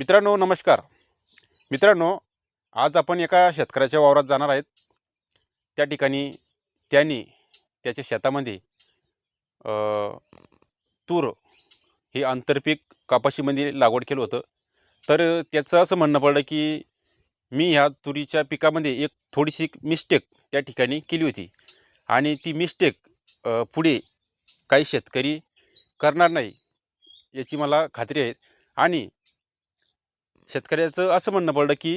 मित्रांनो नमस्कार. मित्रांनो आज आपण एका शेतकऱ्याच्या वावरात जाणार आहेत. त्या ठिकाणी त्यांनी त्याच्या शेतामध्ये तूर हे आंतरपीक कापाशीमध्ये लागवड केलं होतं. तर त्याचं असं म्हणणं पडलं की मी ह्या तुरीच्या पिकामध्ये एक थोडीशी मिस्टेक त्या ठिकाणी केली होती. आणि ती मिस्टेक पुढे काही शेतकरी करणार नाही याची मला खात्री आहे. आणि शेतकऱ्याचं असं म्हणणं पडलं की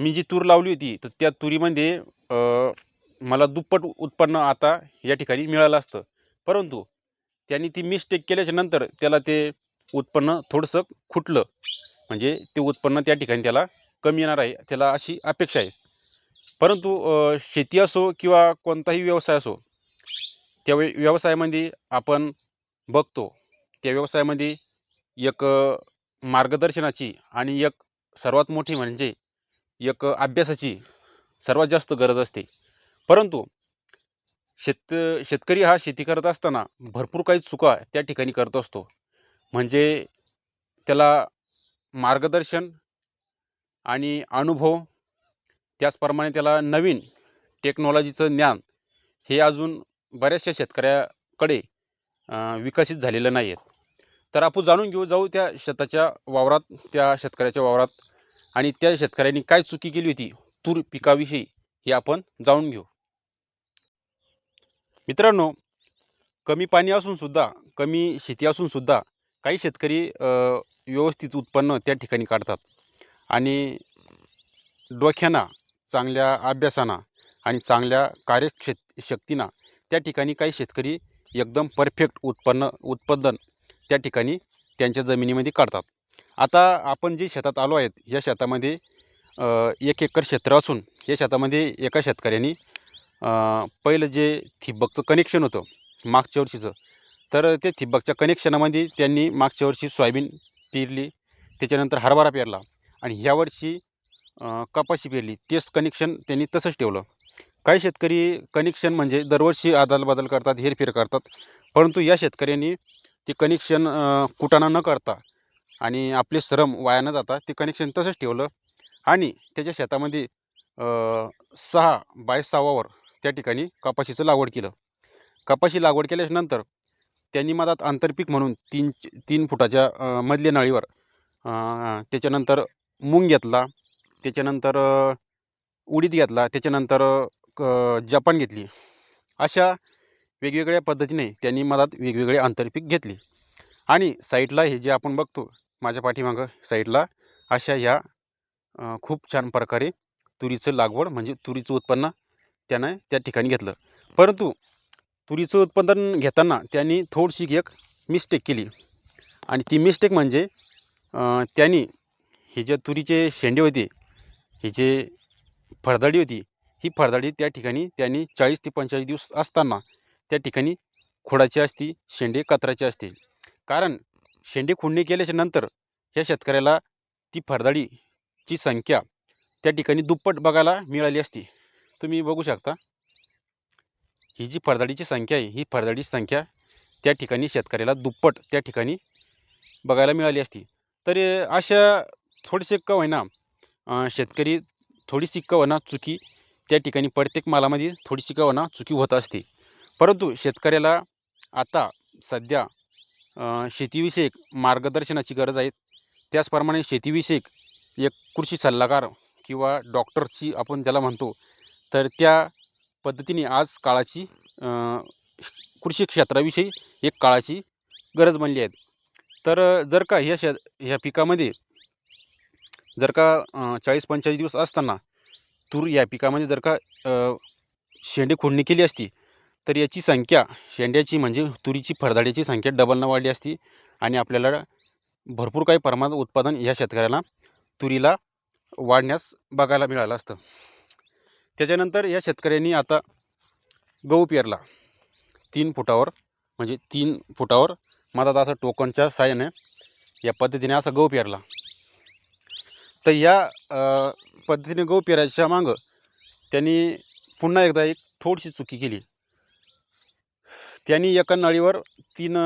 मी जी तूर लावली होती तर त्या तुरीमध्ये मला दुप्पट उत्पन्न आता या ठिकाणी मिळालं असतं. परंतु त्यांनी ती मिस्टेक केल्याच्यानंतर त्याला ते उत्पन्न थोडंसं खुटलं म्हणजे ते उत्पन्न त्या ठिकाणी त्याला कमी येणार आहे त्याला अशी अपेक्षा आहे. परंतु शेती असो किंवा कोणताही व्यवसाय असो त्या व्यवसायामध्ये आपण बघतो. त्या व्यवसायामध्ये एक मार्गदर्शनाची आणि एक सर्वात मोठी म्हणजे एक अभ्यासाची सर्वात जास्त गरज असते. परंतु शेत शेतकरी हा शेती करत असताना भरपूर काही चुका त्या ठिकाणी करत असतो. म्हणजे त्याला मार्गदर्शन आणि अनुभव त्याचप्रमाणे त्याला नवीन टेक्नॉलॉजीचं ज्ञान हे अजून बऱ्याचशा शेतकऱ्याकडे विकसित झालेलं नाही आहेत तर आपण जाणून घेऊ जाऊ त्या शेताच्या वावरात त्या शेतकऱ्याच्या वावरात आणि त्या शेतकऱ्यांनी काय चुकी केली होती तूर पिकाविषयी हे आपण जाणून घेऊ. मित्रांनो कमी पाणी असूनसुद्धा कमी शेती असूनसुद्धा काही शेतकरी व्यवस्थित उत्पन्न त्या ठिकाणी काढतात आणि डोक्याना चांगल्या अभ्यासाना आणि चांगल्या कार्यक्षेत शक्तींना त्या ठिकाणी काही शेतकरी एकदम परफेक्ट उत्पन्न उत्पादन त्या ठिकाणी त्यांच्या जमिनीमध्ये काढतात. आता आपण जे शेतात आलो आहेत या शेतामध्ये एक एकर क्षेत्र असून या शेतामध्ये एका शेतकऱ्यांनी पहिलं जे थिब्बकचं कनेक्शन होतं मागच्या वर्षीचं तर ते थिब्बकच्या कनेक्शनामध्ये त्यांनी मागच्या वर्षी सोयाबीन पेरली त्याच्यानंतर हरभरा पेरला आणि ह्यावर्षी कपाशी पेरली. तेच कनेक्शन त्यांनी तसंच ठेवलं. काही शेतकरी कनेक्शन म्हणजे दरवर्षी अदलबदल करतात हेरफेर करतात परंतु या शेतकऱ्यांनी ते कनेक्शन कुटाणा न करता आणि आपले श्रम वाया न जाता ते कनेक्शन तसंच ठेवलं आणि त्याच्या शेतामध्ये सहा बाय सहावावर त्या ठिकाणी कपाशीचं लागवड केलं. कपाशी लागवड केल्याच्यानंतर त्यांनी मधात आंतरपीक म्हणून तीन तीन फुटाच्या मधल्या नळीवर त्याच्यानंतर मूंग घेतला त्याच्यानंतर उडीद घेतला त्याच्यानंतर क जपान घेतली. अशा वेगवेगळ्या पद्धतीने त्यांनी मधात वेगवेगळे आंतरपीक घेतली. आणि साईडला हे जे आपण बघतो माझ्या पाठीमागं साईडला अशा ह्या खूप छान प्रकारे तुरीचं लागवड म्हणजे तुरीचं उत्पन्न त्यानं त्या ठिकाणी घेतलं. परंतु तुरीचं उत्पादन घेताना त्यांनी थोडीशी एक मिस्टेक केली. आणि ती मिस्टेक म्हणजे त्यांनी हे जे तुरीचे शेंडे होते ही जे फळदाडी होती ही फळदाडी त्या ठिकाणी त्यांनी चाळीस ते पंचेचाळीस दिवस असताना त्या ठिकाणी खोडाची असती शेंडे कतराचे असते कारण शेंडे खुडणी केल्याच्यानंतर ह्या शेतकऱ्याला ती फरदाळीची संख्या त्या ठिकाणी दुप्पट बघायला मिळाली असती. तुम्ही बघू शकता. ही जी फळदाडीची संख्या आहे ही फरदाळीची संख्या त्या ठिकाणी शेतकऱ्याला दुप्पट त्या ठिकाणी बघायला मिळाली असती. तर अशा थोडेसे का होईना शेतकरी थोडीशी का होईना चुकी त्या ठिकाणी प्रत्येक मालामध्ये थोडीशी का होईना चुकी होत असते. परंतु शेतकऱ्याला आता सध्या शेतीविषयक मार्गदर्शनाची गरज आहे. त्याचप्रमाणे शेतीविषयक एक कृषी सल्लागार किंवा डॉक्टरची आपण ज्याला म्हणतो तर त्या पद्धतीने आज काळाची कृषी क्षेत्राविषयी एक काळाची गरज बनली आहे. तर जर का ह्या शे ह्या पिकामध्ये जर का चाळीस पंचेचाळीस दिवस असताना तूर या पिकामध्ये जर का शेंडे खोडणी केली असती तर याची संख्या शेंड्याची म्हणजे तुरीची फळदाडीची संख्या डबलनं वाढली असती आणि आपल्याला भरपूर काही प्रमाणात उत्पादन ह्या शेतकऱ्याला तुरीला वाढण्यास बघायला मिळालं असतं. त्याच्यानंतर या शेतकऱ्यांनी आता गहू पेरला. तीन फुटावर म्हणजे तीन फुटावर मधात असं टोकनच्या साह्याने या पद्धतीने असा गहू पेरला. तर या पद्धतीने गहू पेरायच्या मागं त्यांनी पुन्हा एकदा एक थोडीशी चुकी केली. त्यांनी एका नळीवर तीन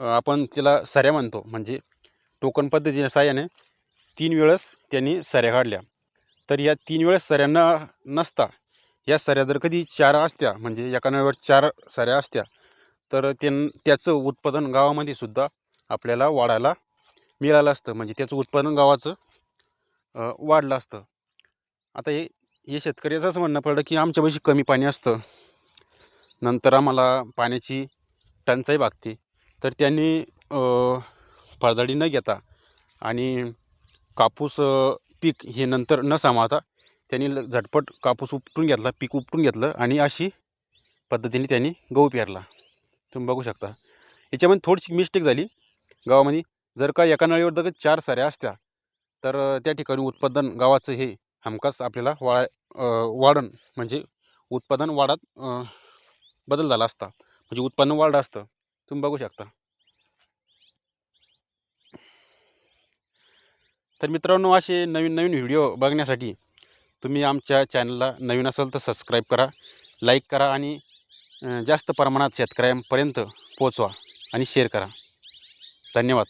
आपण त्याला सऱ्या म्हणतो म्हणजे टोकन पद्धतीच्या साहाय्याने तीन वेळेस त्यांनी सऱ्या काढल्या. तर या तीन वेळेस सऱ्या न नसता या सऱ्या जर कधी चार असत्या म्हणजे एका नळीवर चार सऱ्या असत्या तर त्यां त्याचं उत्पादन गावामध्ये सुद्धा आपल्याला वाढायला मिळालं असतं. म्हणजे त्याचं उत्पादन गावाचं वाढलं असतं. आता हे हे शेतकऱ्याचं असं म्हणणं पडलं की आमच्यापाशी कमी पाणी असतं. नंतर आम्हाला पाण्याची टंचाई भागते. तर त्यांनी फळझाडी न घेता आणि कापूस पीक हे नंतर न सांभाळता त्यांनी ल- झटपट कापूस उपटून घेतला पीक उपटून घेतलं आणि अशी पद्धतीने त्यांनी गहू पेरला. तुम्ही बघू शकता. याच्यामध्ये थोडीशी मिस्टेक झाली. गावामध्ये जर का एका नळीवर जर चार साऱ्या असत्या तर त्या ठिकाणी उत्पादन गावाचं हे हमखास आपल्याला वाढ वाढण म्हणजे उत्पादन वाढत बदल झाला असता. म्हणजे उत्पन्न वाढलं असतं. तुम्ही बघू शकता. तर मित्रांनो असे नवीन नवीन व्हिडिओ बघण्यासाठी तुम्ही आमच्या चॅनलला नवीन असाल तर सबस्क्राईब करा लाईक करा आणि जास्त प्रमाणात शेतकऱ्यांपर्यंत पोचवा आणि शेअर करा. धन्यवाद.